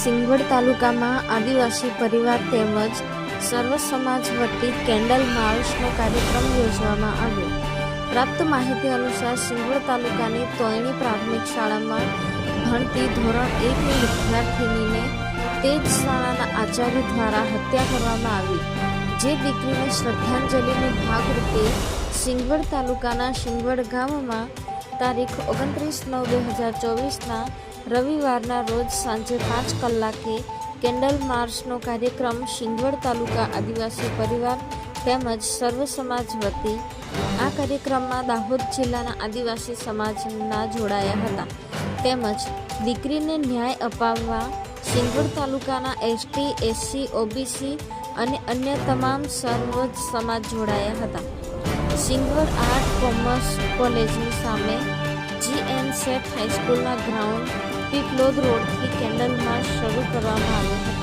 સિંગવડ તાલુકામાં આદિવાસી પરિવાર તેમજ સર્વ સમાજ વતી કેન્ડલ માર્ચનો કાર્યક્રમ યોજવામાં આવ્યો. પ્રાપ્ત માહિતી અનુસાર સિંગવડ તાલુકાની તોયણી પ્રાથમિક શાળામાં ભણતી ધોરણ એકની વિદ્યાર્થિનીને તે જ શાળાના આચાર્ય દ્વારા હત્યા કરવામાં આવી, જે દીકરીને શ્રદ્ધાંજલિની ભાગરૂપે સિંગવડ તાલુકાના સિંગવડ ગામમાં તારીખ ઓગણત્રીસ નવ બે હજાર ચોવીસના રવિવારના રોજ સાંજે પાંચ કલાકે કેન્ડલ માર્ચનો કાર્યક્રમ સિંગવડ તાલુકા આદિવાસી પરિવાર તેમજ સર્વ સમાજ વતી આ કાર્યક્રમમાં દાહોદ જિલ્લાના આદિવાસી સમાજના જોડાયા હતા. તેમજ દીકરીને ન્યાય અપાવવા સિંગવડ તાલુકાના એસટી, એસસી, ઓબીસી અને અન્ય તમામ સર્વ સમાજ જોડાયા હતા. સિંગવડ આર્ટ કોમર્સ કોલેજની સામે જીએન સેટ હાઈસ્કૂલના ગ્રાઉન્ડ પીપલોદ રોડથી કેન્ડલ માર્ચ શરૂ કરવામાં આવ્યો હતો.